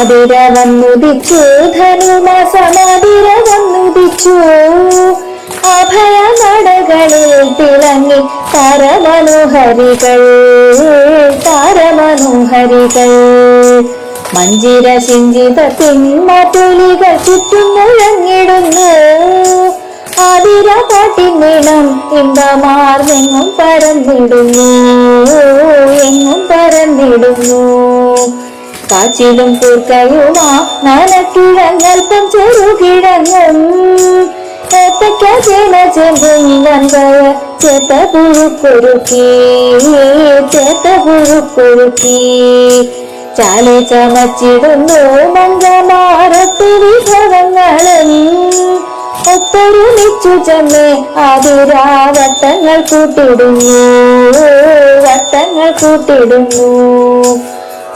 ആതിര വന്നുദിച്ചു ധനുമാസ മതിര വന്നുദിച്ചു അഭയ നടകളിൽ തിളങ്ങി താരമനോഹരികൾ താരമനോഹരികൾ. മഞ്ജിര ചിഞ്ചിത തിന്മതുലികൾ ചുറ്റും മുഴങ്ങിടുന്നു. അതിര ആതിര പാട്ടിന്നിടം ഇമ്പമാർന്നെങ്ങും പരന്നിടുന്നു. കാച്ചിലും കൂർക്കയുമാ നനക്കിഴങ്ങൽപ്പം ചെറുകിഴങ്ങും ഏത്തക്ക ചേന ചെമ്പും വൻകയ ചേത്ത പുഴുക്കൊരുക്കി. ചേത്ത പുഴുക്കൊരുക്കി. ചാലി ചമച്ചിടുന്നു മംഗമാരത്ത് വിഭവങ്ങളും ഒത്തൊരുമിച്ചു ചെന്ന് ആതിരാവട്ടങ്ങൾ കൂട്ടിടുന്നു. വട്ടങ്ങൾ കൂട്ടിടുന്നു.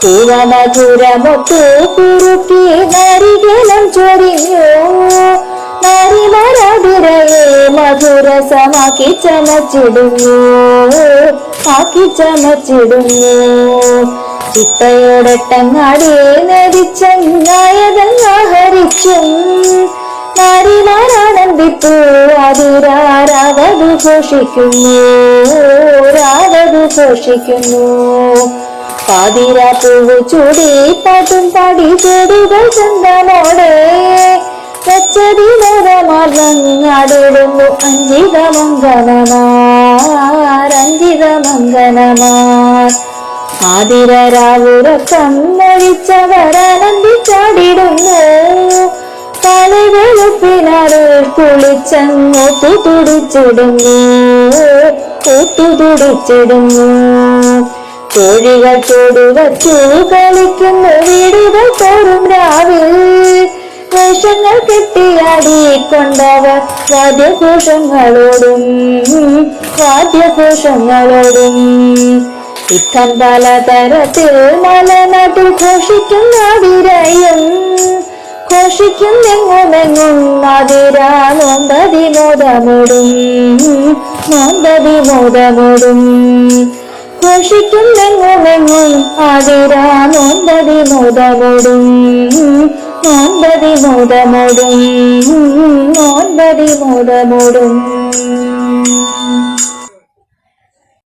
പൂവമധുരമൊത്തു കുറുക്കി നരികലം ചൊരിഞ്ഞു. ചമച്ചിടുന്നു. ആക്കി ചമച്ചിടുന്നു. ചിത്തയോടൊട്ടങ്ങാടി നരിച്ചങ്ങായതങ്ങാഹരിച്ചും നാരിമാരാനന്ദിത്തു അതിരാരാവതു ഘോഷിക്കുന്നു. രാവതു ഘോഷിക്കുന്നു. പാതിര പൂവ് ചൂടി പാട്ടും പാടി ചെടികൾ കച്ചതി മോദമാർഗങ്ങാടിടുന്നു അഞ്ചിത മംഗനമാർ അഞ്ചിത മംഗനമാർ ആതിര രാവുറക്കം മൊഴിച്ചവരാനന്ദിച്ചാടിടുന്നു കളിവെളുപ്പിനാറ് കുളിച്ചങ്ങോട്ടു തുടിച്ചിടുന്നു തുടിച്ചിടുന്നു കോഴികൾ ചൂടുവച്ചു കളിക്കുന്നു വീടുകൾ തോറും രാവിൽ. വേഷങ്ങൾ കെട്ടിയാടിക്കൊണ്ടവർ വാദ്യഘോഷങ്ങളോടും വാദ്യഘോഷങ്ങളോടും. ഇത്തം പലതരത്തിൽ മലനാട്ടിൽ ഘോഷിക്കുന്ന വിരയും ഘോഷിക്കുന്നെങ്ങുമെങ്ങും അതിരാ നോമ്പതി മോദമോടും മോദമോടും ഘോഷിക്കുന്നെങ്ങുമെങ്ങും അതിരാ നോമ്പതി മോദമോടും നോമ്പതി മോദമോടും നോമ്പതി മോദമോടും.